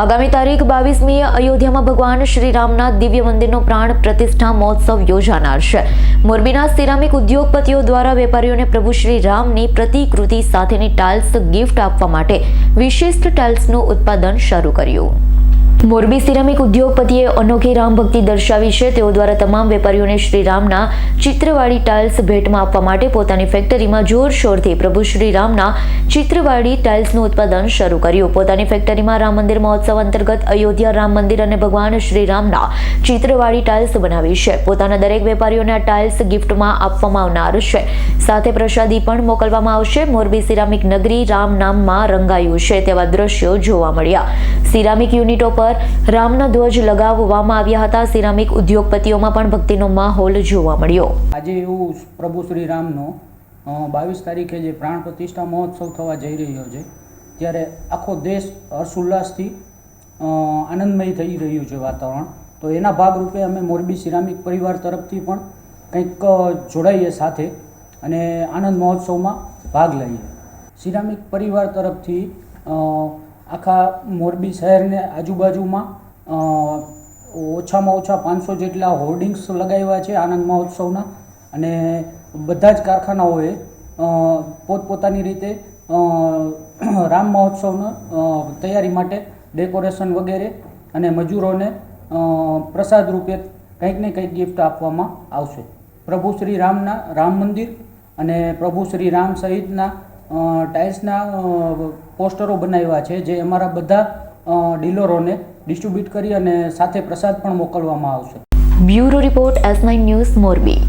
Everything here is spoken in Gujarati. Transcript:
આગામી તારીખ બાવીસમીએ અયોધ્યામાં ભગવાન શ્રીરામના દિવ્ય મંદિરનો પ્રાણ પ્રતિષ્ઠા મહોત્સવ યોજાનાર છે. મોરબીના સિરામિક ઉદ્યોગપતિઓ દ્વારા વેપારીઓને પ્રભુ શ્રી રામની પ્રતિકૃતિ સાથેની ટાઇલ્સ ગિફ્ટ આપવા માટે વિશિષ્ટ ટાઇલ્સનું ઉત્પાદન શરૂ કર્યું. મોરબી સિરામિક ઉદ્યોગપતિએ અનોખી રામ ભક્તિ દર્શાવી છે. તેઓ દ્વારા તમામ વેપારીઓને શ્રી રામના ચિત્રવાળી ટાઇલ્સ ભેટમાં આપવા માટે પોતાની ફેક્ટરીમાં જોરશોરથી પ્રભુ શ્રીરામના ચિત્રવાળી ટાઇલ્સનું ઉત્પાદન શરૂ કર્યું. પોતાની ફેક્ટરીમાં રામ મંદિર મહોત્સવ અંતર્ગત અયોધ્યા રામ મંદિર અને ભગવાન શ્રી રામના ચિત્રવાળી ટાઇલ્સ બનાવી છે. પોતાના દરેક વેપારીઓને આ ટાઇલ્સ ગિફ્ટમાં આપવામાં આવનાર છે. સાથે પ્રસાદી પણ મોકલવામાં આવશે. મોરબી સિરામિક નગરી રામ નામમાં રંગાયું છે. તેવા દ્રશ્યો જોવા મળ્યા. સિરામિક યુનિટો પર રામના ધ્વજ લગાવવામાં આવ્યા હતા. સિરામિક ઉદ્યોગપતિઓમાં પણ ભક્તિનો માહોલ જોવા મળ્યો. આજે એવું પ્રભુ શ્રી રામનો બાવીસ તારીખે જે પ્રાણ પ્રતિષ્ઠા મહોત્સવ થવા જઈ રહ્યો છે, ત્યારે આખો દેશ હર્ષોલ્લાસથી આનંદમય થઈ રહ્યું છે વાતાવરણ. તો એના ભાગરૂપે અમે મોરબી સિરામિક પરિવાર તરફથી પણ કંઈક જોડાઈએ સાથે અને આનંદ મહોત્સવમાં ભાગ લઈએ. સિરામિક પરિવાર તરફથી આખા મોરબી શહેરને આજુબાજુમાં ઓછામાં ઓછા પાંચસો જેટલા હોર્ડિંગ્સ લગાવ્યા છે આનંદ મહોત્સવના. અને બધા જ કારખાનાઓએ પોતપોતાની રીતે રામ મહોત્સવનો તૈયારી માટે ડેકોરેશન વગેરે અને મજૂરોને પ્રસાદ રૂપે કંઈક ને કંઈક ગિફ્ટ આપવામાં આવશે. પ્રભુ શ્રી રામના રામ મંદિર અને પ્રભુ શ્રી રામ સહિતના ટાઇલ્સના પોસ્ટરો બનાવ્યા છે જે અમારા બધા ડીલરોને ડિસ્ટ્રીબ્યુટ કરી અને સાથે પ્રસાદ પણ મોકલવામાં આવશે. Bureau report S nine news Morbi.